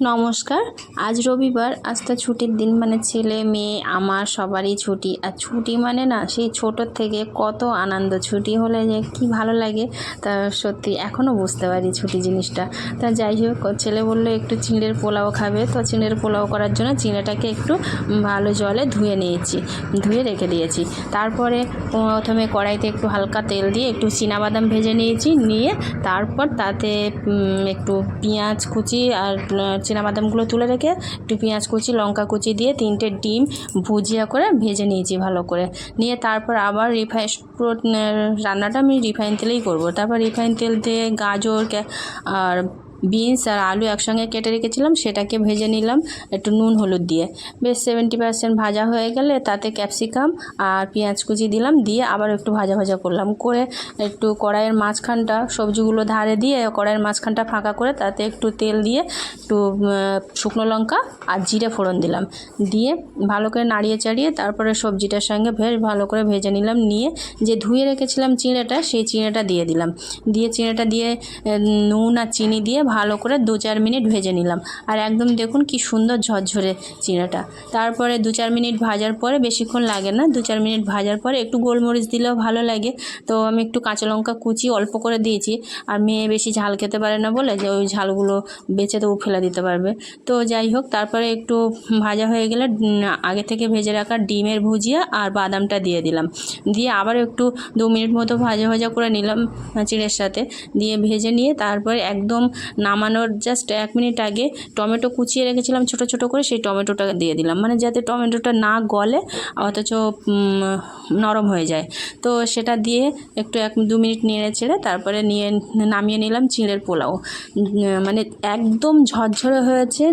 নমস্কার। আজ রবিবার, আজ তো ছুটির দিন মানে ছেলে, মেয়ে, আমার সবারই ছুটি। আর ছুটি মানে না, সেই ছোটোর থেকে কত আনন্দ। ছুটি হলে যে কি ভালো লাগে, তা সত্যি এখনও বুঝতে পারি ছুটি জিনিসটা। তা যাই হোক ছেলে বলল, একটু চিঁড়ের পোলাও খাবে। তো চিঁড়ের পোলাও করার জন্য চিঁড়েটাকে একটু ভালো জলে ধুয়ে নিয়েছি, ধুয়ে রেখে দিয়েছি। তারপরে প্রথমে কড়াইতে একটু হালকা তেল দিয়ে একটু বাদাম ভেজে নিয়েছি, নিয়ে তারপর তাতে একটু পেঁয়াজ কুচি আর বাদামগুলো তুলে রেখে একটু পেঁয়াজ কুচি, লঙ্কা কুচি দিয়ে তিনটে ডিম ভুজিয়া করে ভেজে নিয়েছি ভালো করে। নিয়ে তারপর আবার রিফাইন পুরো রান্নাটা আমি রিফাইন তেলেই করব। তারপর রিফাইন তেল দিয়ে গাজর আর বিনস আর আলু একসঙ্গে কেটে রেখেছিলাম, সেটাকে ভেজে নিলাম, একটু নুন হলুদ দিয়ে। বেশ সেভেন্টি পার্সেন্ট ভাজা হয়ে গেলে তাতে ক্যাপসিকাম আর পেঁয়াজ কুচি দিলাম, দিয়ে আবার একটু ভাজা ভাজা করলাম। করে একটু কড়াইয়ের মাঝখানটা, সবজিগুলো ধারে দিয়ে কড়াইয়ের মাঝখানটা ফাঁকা করে তাতে একটু তেল দিয়ে একটু শুকনো লঙ্কা আর জিরে ফোড়ন দিলাম। দিয়ে ভালো করে নাড়িয়ে চাড়িয়ে তারপরে সবজিটার সঙ্গে বেশ ভালো করে ভেজে নিলাম। নিয়ে যে ধুয়ে রেখেছিলাম চিঁড়েটা, সেই চিঁড়েটা দিয়ে দিলাম। দিয়ে চিঁড়েটা দিয়ে নুন আর চিনি দিয়ে ভালো করে দু চার মিনিট ভেজে নিলাম। আর একদম দেখুন কি সুন্দর ঝরঝরে চিঁড়েটা তারপরে দু চার মিনিট ভাজার পরে বেশিক্ষণ লাগে না, দু চার মিনিট ভাজার পরে একটু গোলমরিচ দিলেও ভালো লাগে। তো আমি একটু কাঁচা লঙ্কা কুচি অল্প করে দিয়েছি। আর মেয়ে বেশি ঝাল খেতে পারে না বলে যে ওই ঝালগুলো বেছে তো ফেলে দিতে পারবে। তো যাই হোক, তারপরে একটু ভাজা হয়ে গেলে আগে থেকে ভেজে রাখা ডিমের ভুজিয়া আর বাদামটা দিয়ে দিলাম। দিয়ে আবার একটু দু মিনিট মতো ভাজা ভাজা করে নিলাম চিড়ের সাথে। দিয়ে ভেজে নিয়ে তারপরে একদম নামানোর জাস্ট এক মিনিট আগে টমেটো কুচিয়ে রেখেছিলাম ছোট ছোট করে, সেই টমেটোটা দিয়ে দিলাম। মানে যাতে টমেটোটা না গলে, অথচ নরম হয়ে যায়। তো সেটা দিয়ে একটু এক, দু মিনিট নেড়ে ছেড়ে তারপরে নিয়ে, নামিয়ে নিলাম চিঁড়ের পোলাও। মানে একদম ঝরঝরে হয়েছে